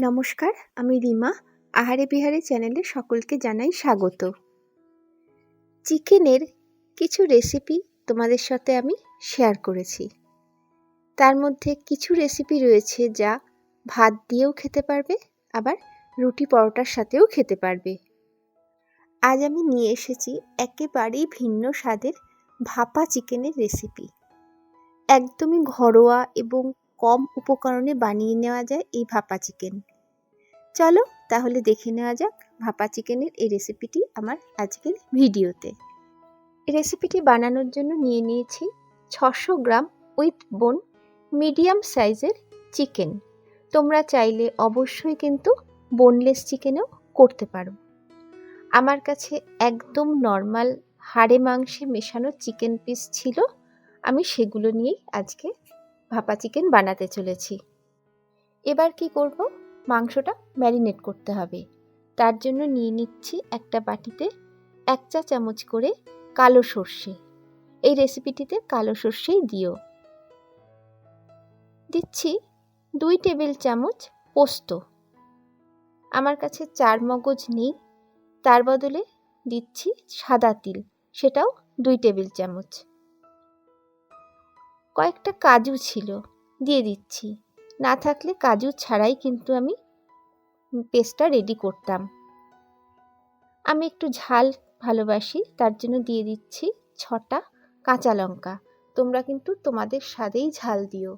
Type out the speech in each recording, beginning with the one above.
নমস্কার, আমি রিমা। আহারে বিহারে চ্যানেলে সকলকে জানাই স্বাগত। চিকেনের কিছু রেসিপি তোমাদের সাথে আমি শেয়ার করেছি। তার মধ্যে কিছু রেসিপি রয়েছে যা ভাত দিয়েও খেতে পারবে, আবার রুটি পরোটার সাথেও খেতে পারবে। আজ আমি নিয়ে এসেছি একেবারেই ভিন্ন স্বাদের ভাপা চিকেনের রেসিপি। একদমই ঘরোয়া এবং কম উপকরণে বানিয়ে নেওয়া যায় এই ভাপা চিকেন। চলো তাহলে দেখে নেওয়া যাক ভাপা চিকেনের এই রেসিপিটি আমার আজকের ভিডিওতে। রেসিপিটি বানানোর জন্য নিয়ে নিয়েছি ছশো গ্রাম উইথ বোন মিডিয়াম সাইজের চিকেন। তোমরা চাইলে অবশ্যই কিন্তু বোনলেস চিকেনও করতে পারো। আমার কাছে একদম নর্মাল হাড়ে মাংসে মেশানো চিকেন পিস ছিল, আমি সেগুলো নিয়েই আজকে ভাপা চিকেন বানাতে চলেছি। এবার কি করব? মাংসটা ম্যারিনেট করতে হবে। তার জন্য নিয়ে নিচ্ছি একটা বাটিতে এক চা চামচ করে কালো সর্ষে। এই রেসিপিটিতে কালো সর্ষেই দিও। দিচ্ছি দুই টেবিল চামচ পোস্ত। আমার কাছে চার মগজ নেই, তার বদলে দিচ্ছি সাদা তিল, সেটাও দুই টেবিল চামচ। কয়েকটা কাজু ছিল, দিয়ে দিচ্ছি। না থাকলে কাজু ছাড়াই কিন্তু আমি পেস্টটা রেডি করতাম। আমি একটু ঝাল ভালোবাসি, তার জন্য দিয়ে দিচ্ছি ছটা কাঁচা লঙ্কা। তোমরা কিন্তু তোমাদের স্বাদেই ঝাল দিও।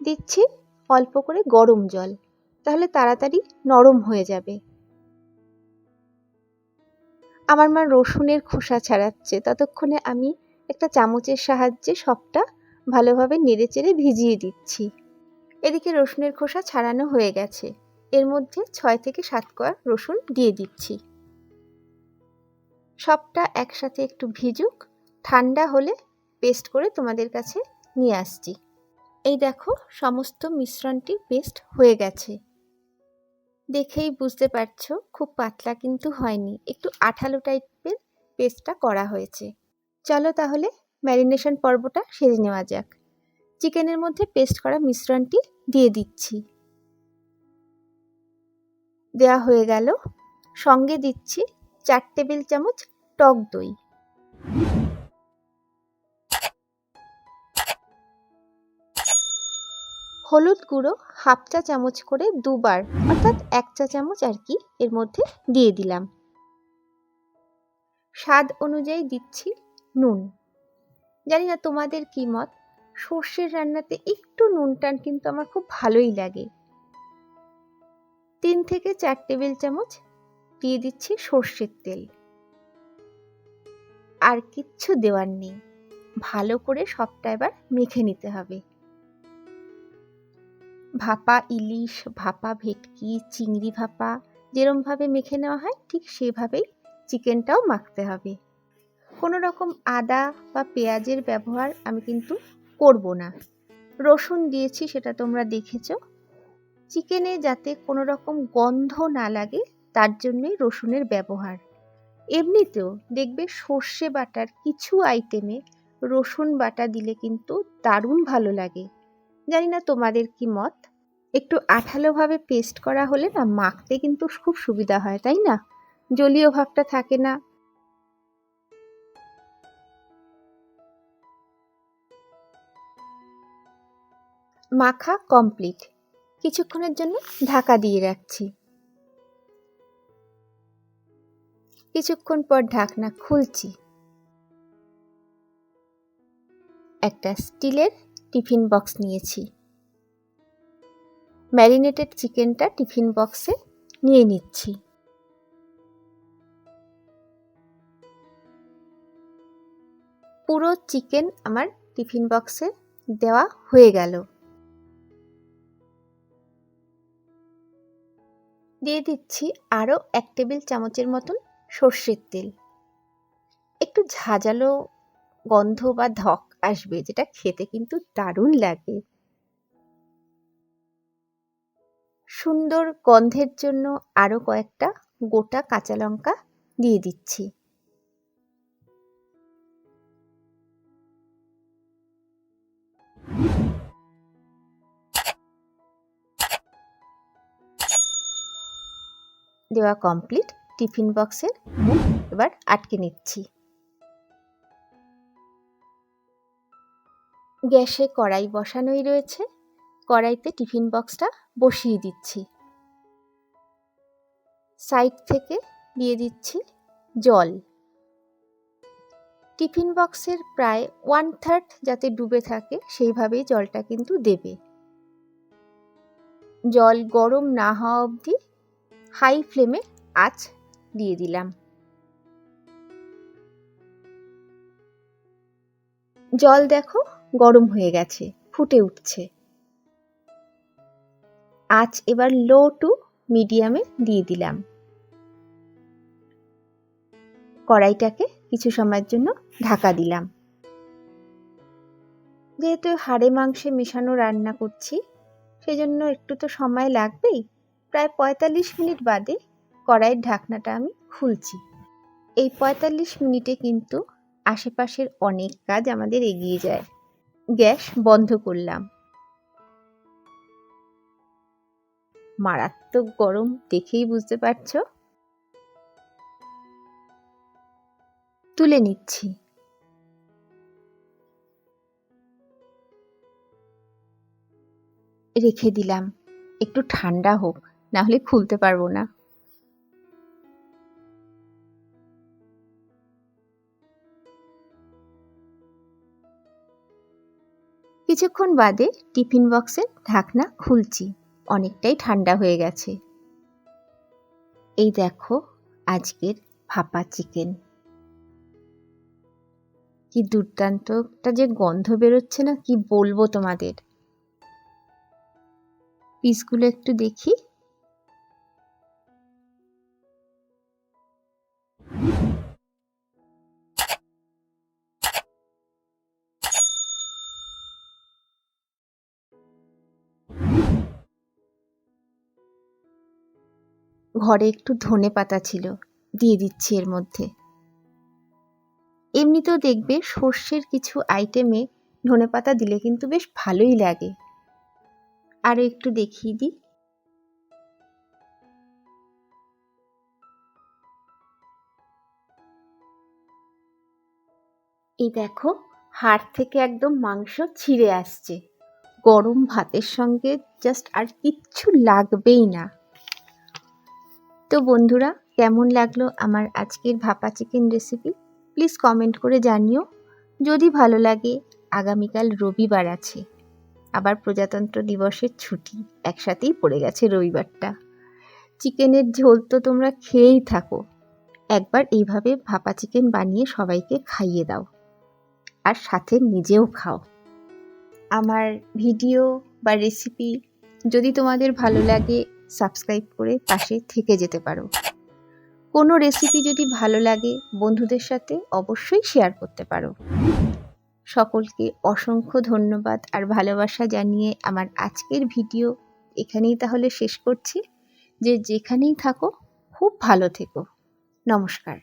দিচ্ছি অল্প করে গরম জল, তাহলে তাড়াতাড়ি নরম হয়ে যাবে। আমার মা রসুনের খোসা ছাড়াচ্ছে, ততক্ষণে আমি একটা চামচের সাহায্যে সবটা ভালোভাবে নেড়েচেড়ে ভিজিয়ে দিচ্ছি। এদিকে রসুনের খোসা ছাড়ানো হয়ে গেছে। এর মধ্যে ছয় থেকে সাত কোয়া রসুন দিয়ে দিচ্ছি। সবটা একসাথে একটু ভিজুক, ঠান্ডা হলে পেস্ট করে তোমাদের কাছে নিয়ে আসছি। এই দেখো, সমস্ত মিশ্রণটি পেস্ট হয়ে গেছে। দেখেই বুঝতে পারছ, খুব পাতলা কিন্তু হয়নি। একটু আঠালো টাইপের পেস্টটা করা হয়েছে। চলো তাহলে ম্যারিনেশন পর্বটা সেরে নেওয়া যাক। চিকেনের মধ্যে পেস্ট করা মিশ্রণটি দিয়ে দিচ্ছি। দেওয়া হয়ে গেল। সঙ্গে দিচ্ছি চার টেবিল চামচ টক দই। হলুদ গুঁড়ো হাফ চা চামচ করে দুবার, অর্থাৎ এক চা চামচ আর কি, এর মধ্যে দিয়ে দিলাম। স্বাদ অনুযায়ী দিচ্ছি নুন। জানি না তোমাদের কি মত, সর্ষের রান্নাতে একটু নুন টান কিন্তু আমার খুব ভালোই লাগে। তিন থেকে চার টেবিল চামচ দিয়ে দিচ্ছি সর্ষের তেল। আর কিচ্ছু দেওয়ার নেই। ভালো করে সবটা এবার মেখে নিতে হবে। ভাপা ইলিশ, ভাপা ভেটকি, চিংড়ি ভাপা যেরমভাবে মেখে নেওয়া হয়, ঠিক সেভাবেই চিকেনটাও মাখতে হবে। কোনো রকম আদা বা পেঁয়াজের ব্যবহার আমি কিন্তু করব না। রসুন দিয়েছি, সেটা তোমরা দেখেছ। চিকেনে যাতে কোনো রকম গন্ধ না লাগে, তার জন্যই রসুনের ব্যবহার। এমনিতেও দেখবে সর্ষে বাটার কিছু আইটেমে রসুন বাটা দিলে কিন্তু দারুণ ভালো লাগে। জানি না তোমাদের কি মত? একটু আঠালোভাবে পেস্ট করা হলে না, মাখতে কিন্তু খুব সুবিধা হয়, তাই না? জলীয় ভাবটা থাকে না। মাখা কমপ্লিট কিছুক্ষণের জন্য ঢাকা দিয়ে রাখছি। কিছুক্ষণ পর ঢাকনা খুলছি। একটা স্টিলের টিফিন বক্স নিয়েছি। ম্যারিনেটেড চিকেনটা টিফিন বক্সে নিয়ে নিচ্ছি। পুরো চিকেন আমার টিফিন বক্সে দেওয়া হয়ে গেল। দিয়ে দিচ্ছি আরও এক টেবিল চামচের মতন সর্ষের তেল। একটু ঝাঁঝালো গন্ধ বা ধক আসবে, যেটা খেতে কিন্তু দারুণ লাগে। সুন্দর গন্ধের জন্য আরও কয়েকটা গোটা কাঁচা লঙ্কা দিয়ে দিচ্ছি। দেওয়া কমপ্লিট টিফিন বক্সের মুখ এবার আটকে নিচ্ছি। গ্যাসে কড়াই বসানোই রয়েছে। কড়াইতে টিফিন বক্সটা বসিয়ে দিচ্ছি। সাইড থেকে দিয়ে দিচ্ছি জল। টিফিন বক্সের প্রায় ওয়ান থার্ড যাতে ডুবে থাকে, সেইভাবেই জলটা কিন্তু দেবে। জল গরম না হওয়া অবধি হাই ফ্লেমে আঁচ দিয়ে দিলাম। জল দেখো গরম হয়ে গেছে, ফুটে উঠছে। আঁচ এবার লো টু মিডিয়ামে দিয়ে দিলাম। কড়াইটাকে কিছু সময়ের জন্য ঢাকা দিলাম। যেহেতু হাড়ে মাংসে মেশানো রান্না করছি, সেজন্য একটু তো সময় লাগবেই। প্রায় পঁয়তাল্লিশ মিনিট বাদে কড়াইয়ের ঢাকনাটা আমি খুলছি। এই পঁয়তাল্লিশ মিনিটে কিন্তু আশেপাশের অনেক কাজ আমাদের এগিয়ে যায়। গ্যাস বন্ধ করলাম। মারাত্মক গরম, দেখেই বুঝতে পারছ? তুলে নিচ্ছি। রেখে দিলাম। একটু ঠান্ডা হোক। না হলে খুলতে পারব না। কিছুক্ষণ বাদে টিফিন বক্সের ঢাকনা খুলছি, অনেকটাই ঠান্ডা হয়ে গেছে। এই দেখো আজকের ভাপা চিকেন। কি দুর্দান্ত একটা যে গন্ধ বেরোচ্ছে না, কি বলব তোমাদের? পিসগুলো একটু দেখি। ঘরে একটু ধনে পাতা ছিল, দিয়ে দিচ্ছি এর মধ্যে। এমনিতেও দেখবে সর্ষের কিছু আইটেমে ধনে পাতা দিলে কিন্তু বেশ ভালোই লাগে। আরও একটু দেখিয়ে দিই। এই দেখো, হাড় থেকে একদম মাংস ছিঁড়ে আসছে। গরম ভাতের সঙ্গে জাস্ট আর কিচ্ছু লাগবেই না। তো বন্ধুরা, কেমন লাগল আমার আজকের ভাপা চিকেন রেসিপি প্লিজ কমেন্ট করে জানিও। যদি ভালো লাগে, আগামীকাল রবিবার আছে। আবার প্রজাতন্ত্র দিবসের ছুটি, একসাথেই পড়ে গেছে রবিবারটা। চিকেনের ঝোল তো তোমরা খেয়েই থাকো। একবার এইভাবে ভাপা চিকেন বানিয়ে সবাইকে খাইয়ে দাও। আর সাথে নিজেও খাও। আমার ভিডিও বা রেসিপি যদি তোমাদের ভালো লাগে সাবস্ক্রাইব করে পাশে থেকে যেতে পারো। কোনো রেসিপি যদি ভালো লাগে বন্ধুদের সাথে অবশ্যই শেয়ার করতে পারো। সকলকে অসংখ্য ধন্যবাদ আর ভালোবাসা জানিয়ে আমার আজকের ভিডিও এখানেই তাহলে শেষ করছি। যে যেখানেই থাকো, খুব ভালো থেকো। নমস্কার।